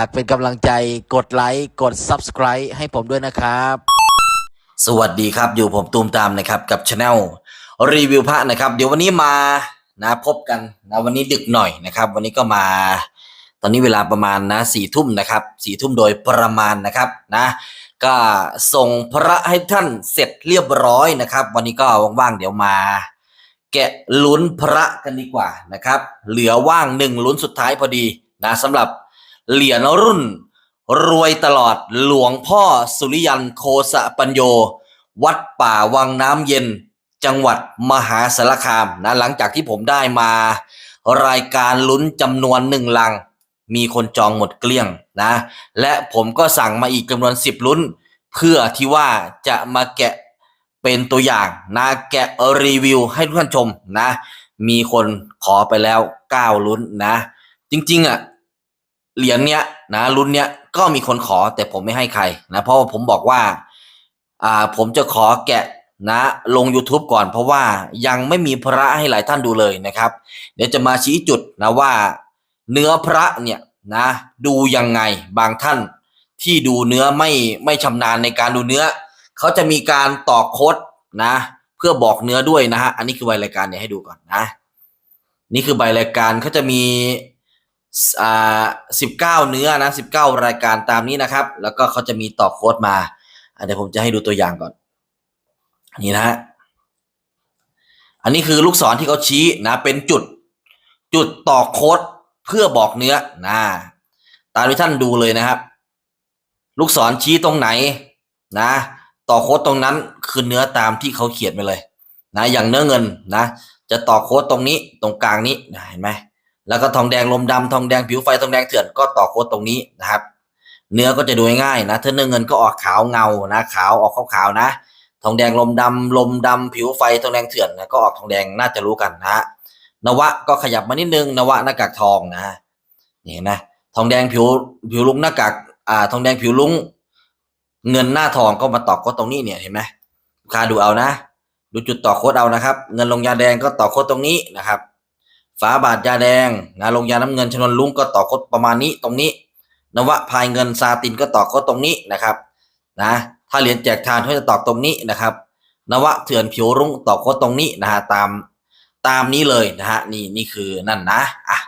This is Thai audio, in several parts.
ากเป็นกำลังใจกดไลค์กด Subscribe ให้ผมด้วยนะครับ สวัสดีครับอยู่ผมตูมตามนะครับกับช anel รีวิวพระนะครับ เดี๋ยววันนี้มานะพบกันนะวันนี้ดึกหน่อยนะครับ วันนี้ก็มา ตอนนี้เวลาประมาณนะสี่ทุ่มนะครับสี่ทุ่มโดยประมาณนะครับนะ ก็ส่งพระให้ท่านเสร็จเรียบร้อยนะครับ วันนี้ก็ว่างๆเดี๋ยวมาแกะลุ้นพระกันดีกว่านะครับ เหลือว่างหนึ่งลุ้นสุดท้ายพอดีนะสำหรับ เหรียญรุ่น รวยตลอดหลวงพ่อสุริยันโคสะปัญโย วัดป่าวังน้ำเย็น จังหวัดมหาสารคามนะหลังจากที่ผมได้มา รายการลุ้นจำนวนหนึ่งลัง มีคนจองหมดเกลี้ยงนะ และผมก็สั่งมาอีกจำนวนสิบลุ้น เพื่อที่ว่าจะมาแกะเป็นตัวอย่างนะแกะรีวิวให้ทุกท่านชมนะ มีคนขอไปแล้วเก้าลุ้นนะ จริง ๆอะ เหรียญเนี้ยนะรุ่นเนี้ยก็มีคนขอแต่ผมไม่ให้ใครนะเพราะว่าผมบอกว่าอ่าผมจะขอแกะนะลง YouTube ก่อนเพราะว่ายังไม่มีพระให้หลายท่านดูเลยนะครับ เดี๋ยวจะมาชี้จุดนะว่าเนื้อพระเนี่ยนะดูยังไงบางท่านที่ดูเนื้อไม่ไม่ชำนาญในการดูเนื้อ เขาจะมีการต่อโค้ดนะ เพื่อบอกเนื้อด้วยนะฮะอันนี้คือใบรายการเนี่ยให้ดูก่อนนะ นี่คือใบรายการเขาจะมี อ่าสิบเก้าเนื้อนะสิบเก้ารายการตามนี้นะครับ แล้วก็เขาจะมีต่อโค้ดมาเดี๋ยวผมจะให้ดูตัวอย่างก่อน นี่นะฮะอันนี้คือลูกศรที่เขาชี้นะ เป็นจุดจุดต่อโค้ดเพื่อบอกเนื้อนะตามที่ท่านดูเลยนะครับ ลูกศรชี้ตรงไหนนะ ต่อโค้ดตรงนั้นคือเนื้อตามที่เขาเขียนไปเลย นะ อย่างเนื้อเงินนะ จะต่อโค้ดตรงนี้ตรงกลางนี้นะเห็นไหม แล้วก็ทองแดงลมดำทองแดงผิวไฟทองแดงเถื่อนก็ต่อโค้ดตรงนี้นะครับ เนื้อก็จะดูง่ายนะถ้าเนื้อเงินก็ออกขาวเงานะขาวออกขาวๆนะ ทองแดงลมดำลมดำผิวไฟทองแดงเถื่อนนะก็ออกทองแดงน่าจะรู้กันนะฮะนวะก็ขยับมานิดนึงนวะหน้ากากทองนะนี่เห็นไหมทองแดงผิวผิวลุงหน้ากากอ่าทองแดงผิวลุงเงินหน้าทองก็มาต่อโค้ดตรงนี้เนี่ยเห็นไหมลูกค้าดูเอานะ ดูจุดต่อโค้ดเอานะครับ เงินลงยาแดงก็ต่อโค้ดตรงนี้นะครับ ฝาบาทยาแดงนะลงยาน้ำเงินชนวนลุงก็ต่อคดประมาณนี้ตรงนี้ นวะพายเงินซาตินก็ต่อคดตรงนี้นะครับนะถ้าเหรียญแจกทานเขาจะต่อตรงนี้นะครับ นวะเถื่อนผิวรุ้งต่อคดตรงนี้นะฮะตามตามนี้เลยนะฮะนี่นี่คือนั่นนะอะ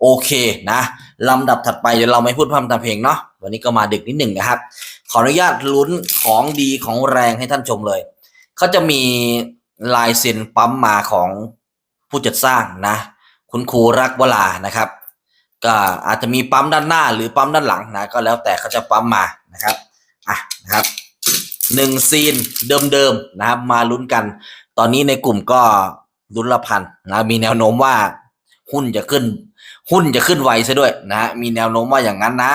โอเคนะลำดับถัดไปเดี๋ยวเราไม่พูดพร่ำทำเพลงเนาะวันนี้ก็มาดึกนิดหนึ่งนะครับ ขออนุญาตลุ้นของดีของแรงให้ท่านชมเลยเขาจะมีลายเซ็นปั๊มมาของผู้จัดสร้างนะ คุณครูรักวลานะครับ ก็อาจจะมีปั๊มด้านหน้าหรือปั๊มด้านหลังนะก็แล้วแต่เขาจะปั๊มมานะครับอะนะครับหนึ่งซีนเดิมๆนะครับ มาลุ้นกัน ตอนนี้ในกลุ่มก็ลุ้นละพันนะมีแนวโน้มว่าหุ้นจะขึ้น หุ้นจะขึ้นไวซะด้วยนะฮะมีแนวโน้มว่าอย่างนั้นนะ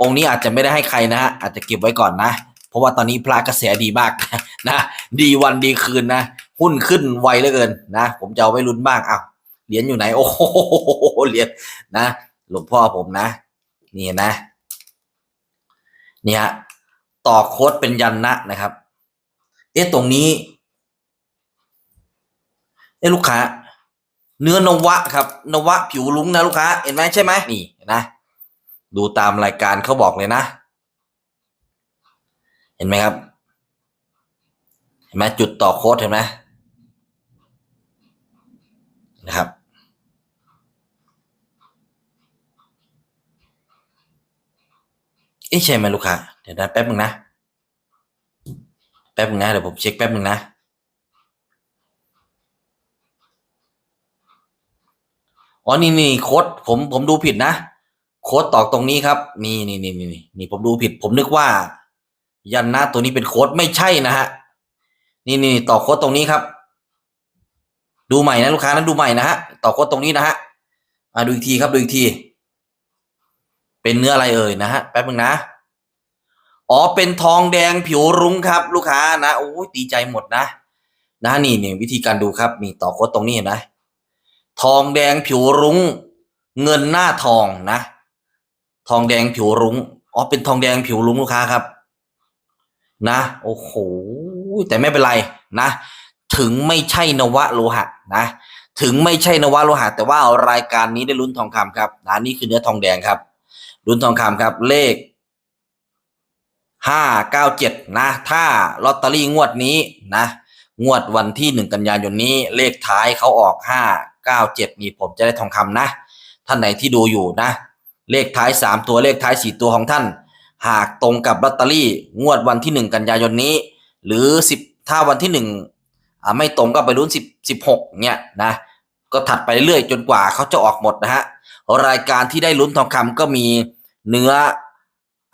องค์นี้อาจจะไม่ได้ให้ใครนะฮะอาจจะเก็บไว้ก่อนนะ เพราะว่าตอนนี้พระกระแสดีมากนะ ดีวันดีคืนนะ หุ้นขึ้นไวเหลือเกินนะ ผมจะเอาไว้ลุ้นบ้างอ้าว เหรียญอยู่ไหน โอ้โหเหรียญนะ หลวงพ่อผมนะ นี่นะ เนี่ยต่อโค้ดเป็นยันนะนะครับ เอ๊ะตรงนี้ เอ๊ะลูกค้า เนื้อนวะครับ นวะผิวลุ้งนะลูกค้า เห็นไหมใช่ไหมนี่เห็นนะ ดูตามรายการเขาบอกเลยนะ เห็นไหมครับ เห็นไหมจุดต่อโค้ดเห็นไหมนะครับ เอ๊ะใช่ไหมลูกค้าเดี๋ยวนะแป๊บนึงนะ แป๊บนึงนะเดี๋ยวผมเช็คแป๊บนึงนะอ๋อนี่นี่โค้ดผมผมดูผิดนะ โค้ดตอกตรงนี้ครับนี่นี่นี่นี่นี่ผมดูผิด ผมนึกว่า ยันน้าตัวนี้เป็นโค้ดไม่ใช่นะฮะนี่นี่ต่อโค้ดตรงนี้ครับ ดูใหม่นะลูกค้านั้นดูใหม่นะฮะต่อโค้ดตรงนี้นะฮะอ่าดูอีกทีครับดูอีกที เป็นเนื้ออะไรเอ่ยนะฮะแป๊บนึงนะ อ๋อเป็นทองแดงผิวรุ้งครับ ลูกค้านะโอ้ยดีใจหมดนะ นะนี่นี่วิธีการดูครับมีต่อโค้ดตรงนี้เห็นไหมทองแดงผิวรุ้ง เงินหน้าทองนะ ทองแดงผิวรุ้งอ๋อเป็นทองแดงผิวรุ้งลูกค้าครับ นะ โอ้โหแต่ไม่เป็นไรนะ ถึงไม่ใช่นวะโลหะนะถึงไม่ใช่นวะโลหะแต่ว่ารายการนี้ได้ลุ้นทองคำครับนะนี่คือเนื้อทองแดงครับ ลุ้นทองคำครับเลขห้าเก้าเจ็ดนะ ถ้าลอตเตอรี่งวดนี้นะ งวดวันที่หนึ่งกันยายนนี้ เลขท้ายเขาออกห้าเก้าเจ็ดนี่ผมจะได้ทองคำนะ ท่านไหนที่ดูอยู่นะ เลขท้ายสามตัวเลขท้ายสี่ตัวของท่าน หากตรงกับลอตเตอรี่งวดวันที่หนึ่งกันยายนนี้ หรือสิบถ้าวันที่หนึ่งไม่ตรงก็ไปลุ้นสิบสิบหกเนี่ยนะ ก็ถัดไปเรื่อยจนกว่าเขาจะออกหมดนะฮะรายการที่ได้ลุ้นทองคำก็มีเนื้อ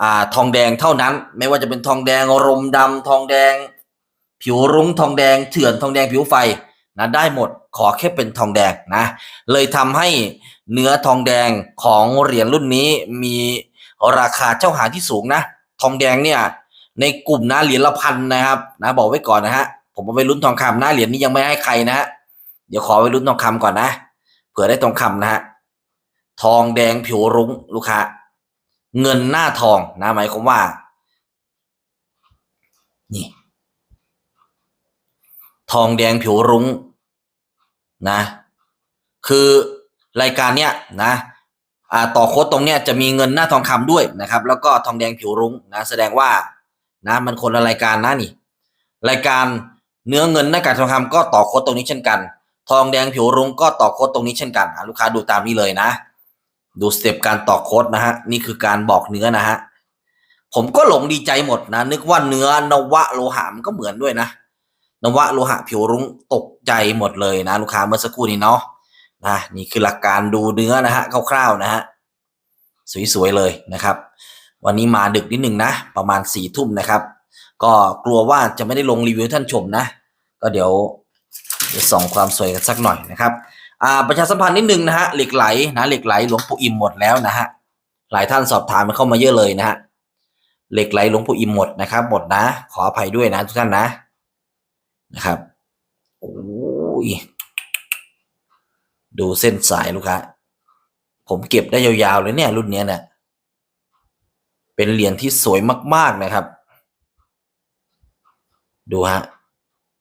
อ่าทองแดงเท่านั้น ไม่ว่าจะเป็นทองแดงรมดำทองแดง ผิวรุ้งทองแดงเถื่อนทองแดงผิวไฟนะได้หมดขอแค่เป็นทองแดงนะเลยทำให้เนื้อทองแดงของเหรียญรุ่นนี้มีราคาเจ้าหาที่สูงนะ ทองแดงเนี่ยในกลุ่มนะเหรียญละพันนะครับนะบอกไว้ก่อนนะฮะผมเอาไปลุ้นทองคำนะเหรียญนี้ยังไม่ให้ใครนะฮะ เดี๋ยวขอไปลุ้นทองคำก่อนนะ เผื่อได้ทองคำนะฮะ ทองแดงผิวรุ้งลูกค้า เงินหน้าทองนะหมายความว่า นี่ ทองแดงผิวรุ้งนะ คือรายการเนี้ยนะอ่าต่อโค้ดตรงเนี้ยจะมีเงินหน้าทองคำด้วยนะครับ แล้วก็ทองแดงผิวรุ้งนะแสดงว่านะมันคนละรายการนะนี่ รายการเนื้อเงินหน้ากากทองคำก็ต่อโค้ดตรงนี้เช่นกัน ทองแดงผิวรุ้งก็ต่อโค้ดตรงนี้เช่นกันลูกค้าดูตามนี้เลยนะ ดูสเต็ปการต่อโค้ดนะฮะนี่คือการบอกเนื้อนะฮะผมก็หลงดีใจหมดนะ นึกว่าเนื้อนวะโลหะมันก็เหมือนด้วยนะ นวะโลหะผิวรุ้งตกใจหมดเลยนะ ลูกค้าเมื่อสักครู่นี้เนาะนะนี่คือหลักการดูเนื้อนะฮะคร่าวๆนะฮะสวยๆเลยนะครับ วันนี้มาดึกนิดหนึ่งนะ ประมาณสี่ทุ่มนะครับ ก็กลัวว่าจะไม่ได้ลงรีวิวท่านชมนะ ก็เดี๋ยว จะส่องความสวยกันสักหน่อยนะครับอ่าประชาสัมพันธ์นิดนึงนะฮะเหล็กไหลนะเหล็กไหลหลวงปู่อิ่มหมดแล้วนะฮะหลายท่านสอบถามมาเข้ามาเยอะเลยนะฮะเหล็กไหลหลวงปู่อิ่มหมดนะครับหมดนะ ขออภัยด้วยนะทุกท่านนะนะครับโอ้ยดูเส้นสายลูกค้าผมเก็บได้ยาวๆเลยเนี่ย รุ่นเนี้ยเนี่ยเป็นเหรียญที่สวยมาก ๆนะครับ ดูฮะ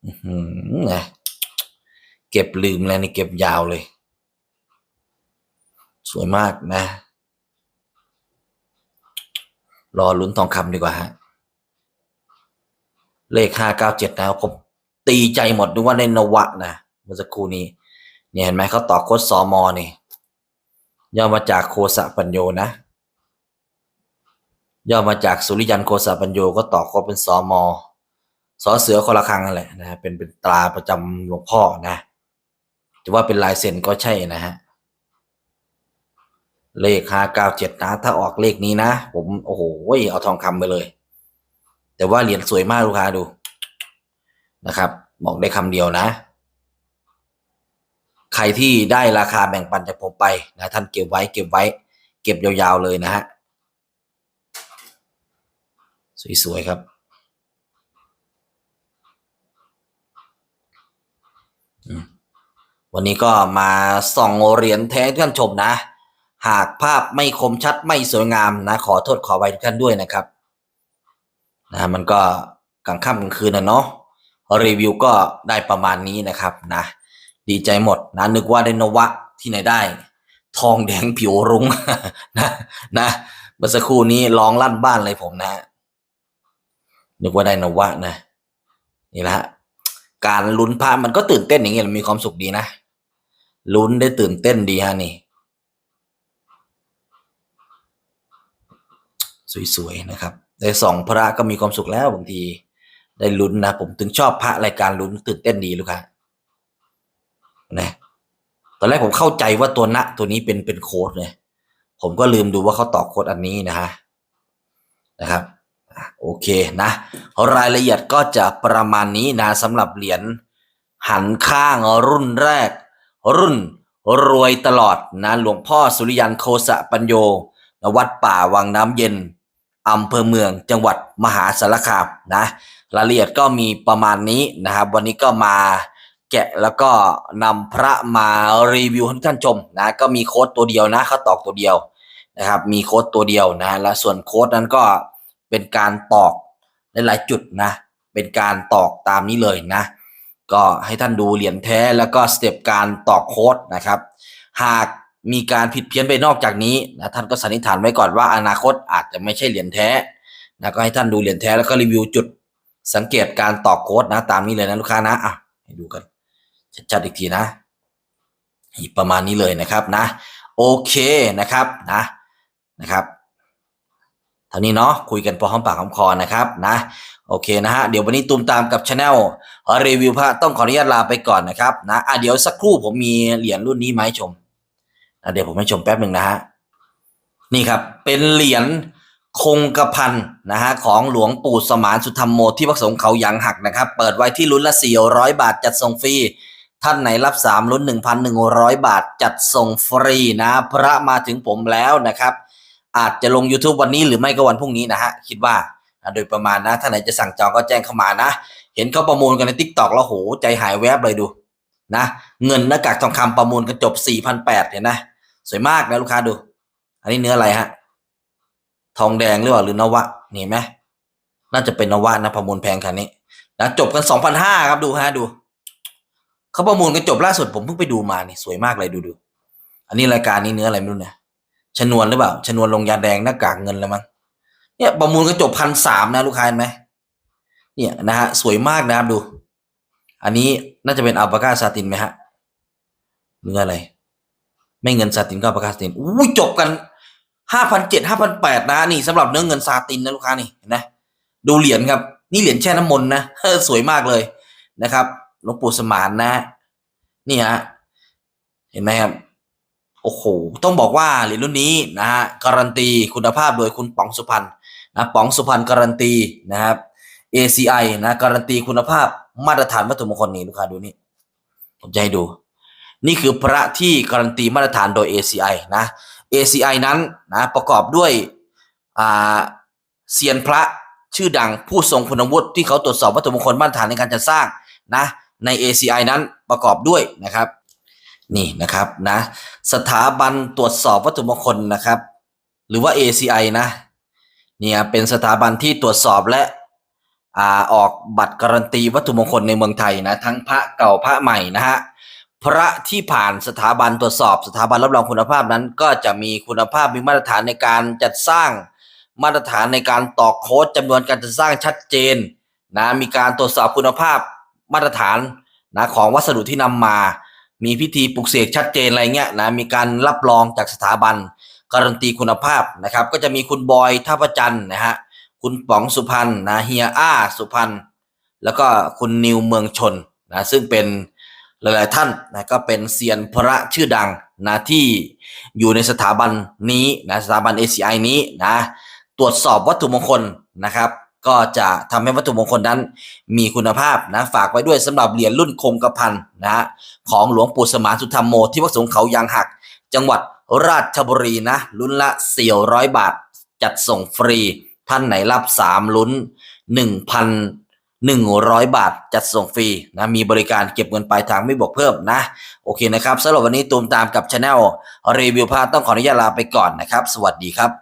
อื้อหือนะ เก็บลืมแล้วนี่เก็บยาวเลย สวยมากนะ รอลุ้นทองคำดีกว่าฮะ เลขห้าเก้าเจ็ดนะผมตีใจหมดดูว่าในนวะนะเมื่อสักครู่นี้ เนี่ยเห็นไหมเขาต่อโค้ดสอมอนี่ย่อมาจากโคสะปัญโยนะ ย่อมาจากสุริยันโคสะปัญโยก็ต่อโค้ดเป็นสอมอสอเสือคนละครังนั่นแหละนะเป็นเป็นตราประจำหลวงพ่อนะ จะว่าเป็นลายเซ็นก็ใช่นะฮะ เลขห้าเก้าเจ็ดนะ ถ้าออกเลขนี้นะ ผมโอ้โหเอาทองคำไปเลย แต่ว่าเหรียญสวยมากลูกค้าดูนะครับบอกได้คำเดียวนะ ใครที่ได้ราคาแบ่งปันจากผมไปนะท่านเก็บไว้เก็บไว้ เก็บยาวๆเลยนะฮะสวยๆครับ อืม วันนี้ก็มาส่องเหรียญแท้ท่านชมนะ หากภาพไม่คมชัดไม่สวยงามนะ ขอโทษขอไว้ทุกท่านด้วยนะครับนะมันก็กลางค่ำกลางคืนนะเนาะรีวิวก็ได้ประมาณนี้นะครับนะดีใจหมดนะนึกว่าได้นวะที่ไหนได้ ทองแดงผิวรุ้งนะนะเมื่อสักครู่นี้ร้องลั่นบ้านเลยผมนะ นึกว่าได้นวะนะนี่แหละการลุ้นพระมันก็ตื่นเต้นอย่างเงี้ยมีความสุขดีนะ ลุ้นได้ตื่นเต้นดีฮะนี่ สวยๆนะครับ ได้ส่องพระก็มีความสุขแล้วบางที ได้ลุ้นนะ ผมถึงชอบพระรายการลุ้นตื่นเต้นดีลูกค้านะตอนแรกผมเข้าใจว่าตัวณตัวนี้เป็นเป็นโค้ดเลยผมก็ลืมดูว่าเขาต่อโค้ดอันนี้นะฮะนะครับโอเคนะรายละเอียดก็จะประมาณนี้นะสำหรับเหรียญหันข้างรุ่นแรก รุ่นรวยตลอดนะหลวงพ่อสุริยันโคสะปัญโยณวัดป่าวังน้ำเย็นอำเภอเมืองจังหวัดมหาสารคามนะรายละเอียดก็มีประมาณนี้นะครับ วันนี้ก็มาแกะแล้วก็นำพระมารีวิวให้ท่านชมนะก็มีโค้ดตัวเดียวนะเขาตอกตัวเดียวนะครับมีโค้ดตัวเดียวนะและส่วนโค้ดนั้นก็เป็นการตอกในหลายจุดนะเป็นการตอกตามนี้เลยนะ ก็ให้ท่านดูเหรียญแท้แล้วก็สเต็ปการตอกโค้ดนะครับ หากมีการผิดเพี้ยนไปนอกจากนี้นะท่านก็สันนิษฐานไว้ก่อนว่าอนาคตอาจจะไม่ใช่เหรียญแท้นะก็ให้ท่านดูเหรียญแท้แล้วก็รีวิวจุดสังเกตการต่อโค้ดนะตามนี้เลยนะลูกค้านะอะให้ดูกันชัดๆอีกทีนะประมาณนี้เลยนะครับนะ โอเคนะครับนะนะครับเท่านี้เนาะคุยกันพอหอมปากหอมคอนะครับนะ โอเคนะฮะ เดี๋ยววันนี้ตูมตามกับช anel รีวิวพระต้องขออนุญาตลาไปก่อนนะครับนะอะเดี๋ยวสักครู่ผมมีเหรียญรุ่นนี้มาให้ชมนะเดี๋ยวผมให้ชมแป๊บหนึ่งนะฮะ นี่ครับ เป็นเหรียญคงกระพันนะฮะของหลวงปู่สมานสุธรรมโมที่วัดสงเขายางหักนะครับ เปิดไว้ที่ลุ้นละ400 บาทจัดส่งฟรีท่านไหนรับสามลุ้น1,100 บาทจัดส่งฟรีนะ พระมาถึงผมแล้วนะครับ อาจจะลง YouTube วันนี้หรือไม่ก็วันพรุ่งนี้นะฮะคิดว่า โดยประมาณนะท่านไหนจะสั่งจองก็แจ้งเข้ามานะ เห็นเขาประมูลกันใน t ิ k t o k แล้วโหใจหายแวบเลยดูนะเงินหน้ากากทองคำประมูลกันจบ4,800เห็นนะสวยมากนะลูกค้าดู อันนี้เนื้ออะไรฮะ ทองแดงหรือเปล่าหรือนวะนี่เห็นไหมน่าจะเป็นนวะนะประมูลแพงคันนี้นะจบกัน2,500ครับดูฮะดูเขาประมูลกันจบล่าสุดผมเพิ่งไปดูมานี่สวยมากเลยดูดูอันนี้รายการนี้เนื้ออะไรไม่รู้เนี่ยชนวนหรือเปล่าชนวนลงยาแดงหน้ากากเงินแล้วมั้ง เนี่ยประมูลกันจบพันสามนะลูกค้าเห็นไหมเนี่ยนะฮะสวยมากนะครับดู อันนี้น่าจะเป็นอัลปาก้าซาตินไหมฮะเนื้ออะไร ไม่เงินซาตินก็อัลปาก้าซาตินอุ้จบกันห้าพันเจ็ดห้าพันแปดนะนี่สำหรับเนื้อเงินซาตินนะลูกค้านี่เห็นไหมดูเหรียญครับ นี่เหรียญแช่น้ำมนต์นะสวยมากเลยนะครับหลวงปู่สมานนะนี่ฮะเห็นไหมครับโอ้โหต้องบอกว่าเหรียญรุ่นนี้นะฮะการันตีคุณภาพโดยคุณป๋องสุพรรณ นะป๋องสุพรรณการันตีนะครับ ACI นะการันตีคุณภาพมาตรฐานวัตถุมงคลนี่ลูกค้าดูนี่ผมจะให้ดู นี่คือพระที่การันตีมาตรฐานโดย ACI นะ ACI นั้นนะประกอบด้วยเซียนพระชื่อดังผู้ทรงคุณวุฒิที่เขาตรวจสอบวัตถุมงคลมาตรฐานในการจัดสร้างนะใน ACI นั้นประกอบด้วยนะครับ นี่นะครับนะสถาบันตรวจสอบวัตถุมงคลนะครับ หรือว่า ACI นะ เนี่ยเป็นสถาบันที่ตรวจสอบและอ่าออกบัตรการันตีวัตถุมงคลในเมืองไทยนะทั้งพระเก่าพระใหม่นะฮะพระที่ผ่านสถาบันตรวจสอบ สถาบันรับรองคุณภาพนั้น ก็จะมีคุณภาพมีมาตรฐานในการจัดสร้างมาตรฐานในการตอกโค้ดจำนวนการจัดสร้างชัดเจนนะมีการตรวจสอบคุณภาพมาตรฐานนะของวัสดุที่นำมา มีพิธีปลุกเสกชัดเจนอะไรเงี้ยนะมีการรับรองจากสถาบัน การันตีคุณภาพนะครับ ก็จะมีคุณบอยท่าประจันทร์นะฮะคุณป๋องสุพรรณนะเฮียอ้าสุพรรณแล้วก็คุณนิวเมืองชนนะซึ่งเป็นหลาย ๆ ท่านนะก็เป็นเซียนพระชื่อดังนะที่อยู่ในสถาบันนี้นะสถาบัน ACI นี้นะตรวจสอบวัตถุมงคลนะครับ ก็จะทำให้วัตถุมงคลนั้น มีคุณภาพนะฝากไว้ด้วยสำหรับเหรียญรุ่นคงกระพันนะฮะของหลวงปู่สมานสุธรรมโมที่วัดสงเขายางหัก จังหวัด ราชบุรีนะ ลุ้นละ 400 บาท จัดส่งฟรี ท่านไหนรับ 3 ลุ้น 1,100 บาท จัดส่งฟรีนะมีบริการเก็บเงินปลายทางไม่บวกเพิ่มนะ โอเคนะครับสำหรับวันนี้ตูมตามกับช anel รีวิวพาต้องขออนุญาตลาไปก่อนนะครับ สวัสดีครับ